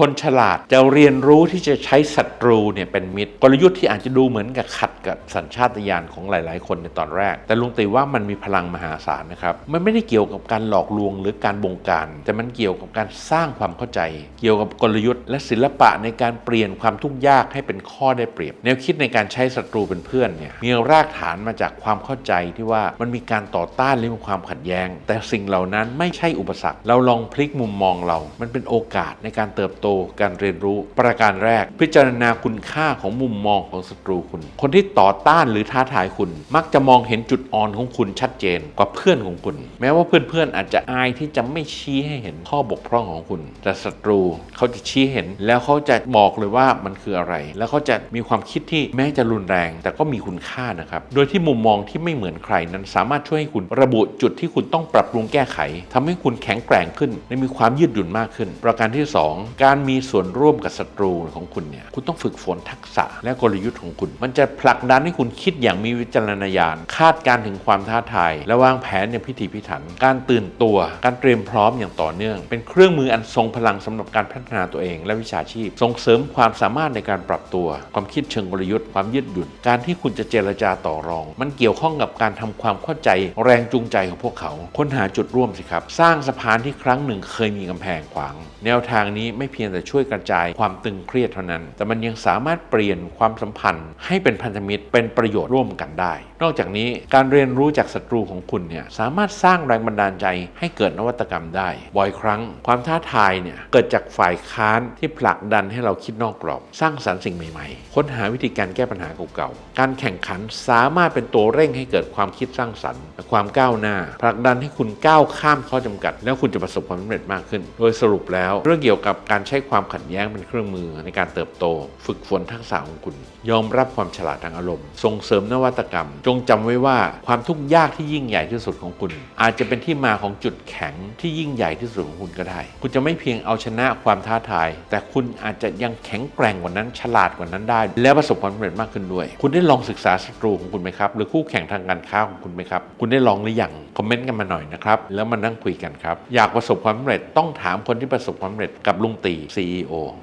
คนฉลาดจะเรียนรู้ที่จะใช้ศัตรูเนี่ยเป็นมิตร กลยุทธ์ที่อาจจะดูเหมือนกับขัดกับสัญชาตญาณของหลาย ๆ คนในตอนแรก แต่ลุงตีว่ามันมีพลังมหาศาลนะครับมันไม่ได้เกี่ยวกับการหลอกลวงหรือการบงการ แต่มันเกี่ยวกับการสร้างความเข้าใจ เกี่ยวกับกลยุทธ์และศิลปะในการเปลี่ยนความทุกข์ยากให้เป็นข้อได้เปรียบ แนวคิดในการใช้ศัตรูเป็นเพื่อนเนี่ยมีรากฐานมาจากความเข้าใจที่ว่ามันมีการต่อต้านหรือมีความขัดแย้ง แต่สิ่งเหล่านั้นไม่ใช่อุปสรรค เราลองพลิกมุมมองเรา มันเป็นโอกาสในการเติบโตการเรียนรู้ ประการแรก พิจารณาคุณค่าของมุมมองของศัตรูคุณ คนที่ต่อต้านหรือท้าทายคุณ มักจะมองเห็นจุดอ่อนของคุณชัดเจนกว่าเพื่อนของคุณ แม้ว่าเพื่อนๆอาจจะอายที่จะไม่ชี้ให้เห็นข้อบกพร่องของคุณ แต่ศัตรูเขาจะชี้เห็น แล้วเขาจะบอกเลยว่ามันคืออะไร แล้วเขาจะมีความคิดที่แม้จะรุนแรง แต่ก็มีคุณค่านะครับ โดยที่มุมมองที่ไม่เหมือนใครนั้นสามารถช่วยให้คุณระบุจุดที่คุณต้องปรับปรุงแก้ไขทำให้คุณแข็งแกร่งขึ้น และมีความยืดหยุ่นมากขึ้น ประการที่สองการมีส่วนร่วมกับศัตรูของคุณเนี่ยคุณต้องฝึกฝนทักษะและกลยุทธ์ของคุณ มันจะผลักดันให้คุณคิดอย่างมีวิจารณญาณ คาดการณ์ถึงความท้าทาย และวางแผนอย่างพิถีพิถัน การตื่นตัว การเตรียมพร้อมอย่างต่อเนื่อง เป็นเครื่องมืออันทรงพลังสำหรับการพัฒนาตัวเอง และวิชาชีพ ส่งเสริมความสามารถในการปรับตัว ความคิดเชิงกลยุทธ์ความยืดหยุ่นการที่คุณจะเจรจาต่อรอง มันเกี่ยวข้องกับการทำความเข้าใจ แรงจูงใจของพวกเขา ค้นหาจุดร่วมสิครับ สร้างสะพานที่ครั้งหนึ่งเคยมีกำแพงขวาง แนวทางนี้ไม่เพียงแต่ช่วยกระจายความตึงเครียดเท่านั้น แต่มันยังสามารถเปลี่ยนความสัมพันธ์ ให้เป็นพันธมิตรเป็นประโยชน์ร่วมกันได้ นอกจากนี้การเรียนรู้จากศัตรูของคุณเนี่ยสามารถสร้างแรงบันดาลใจให้เกิดนวัตกรรมได้ บ่อยครั้ง ความท้าทายเนี่ยเกิดจากฝ่ายค้านที่ผลักดันให้เราคิดนอกกรอบ สร้างสรรค์สิ่งใหม่ๆ ค้นหาวิธีการแก้ปัญหาเก่าๆ การแข่งขันสามารถเป็นตัวเร่งให้เกิดความคิดสร้างสรรค์และความก้าวหน้าผลักดันให้คุณก้าวข้ามข้อจำกัด แล้วคุณจะประสบความสำเร็จมากขึ้น โดยสรุปแล้วเรื่องเกี่ยวกับการใช้ช้ความขัดแย้งเป็นเครื่องมือในการเติบโต ฝึกฝนทักษะของคุณ ยอมรับความฉลาดทางอารมณ์ ส่งเสริมนวัตกรรม จงจำไว้ว่าความทุกข์ยากที่ยิ่งใหญ่ที่สุดของคุณ อาจจะเป็นที่มาของจุดแข็งที่ยิ่งใหญ่ที่สุดของคุณก็ได้ คุณจะไม่เพียงเอาชนะความท้าทาย แต่คุณอาจจะยังแข็งแกร่งกว่านั้น ฉลาดกว่านั้นได้ และประสบความสำเร็จมากขึ้นด้วย คุณได้ลองศึกษาศัตรูของคุณไหมครับ หรือคู่แข่งทางการค้าของคุณไหมครับ คุณได้ลองหรือยังคอมเมนต์กันมาหน่อยนะครับ แล้วมานั่งคุยกันครับ อยากประสบความสำเร็จต้องถามคนที่ประสบความสำเร็จกับลุงตี CEO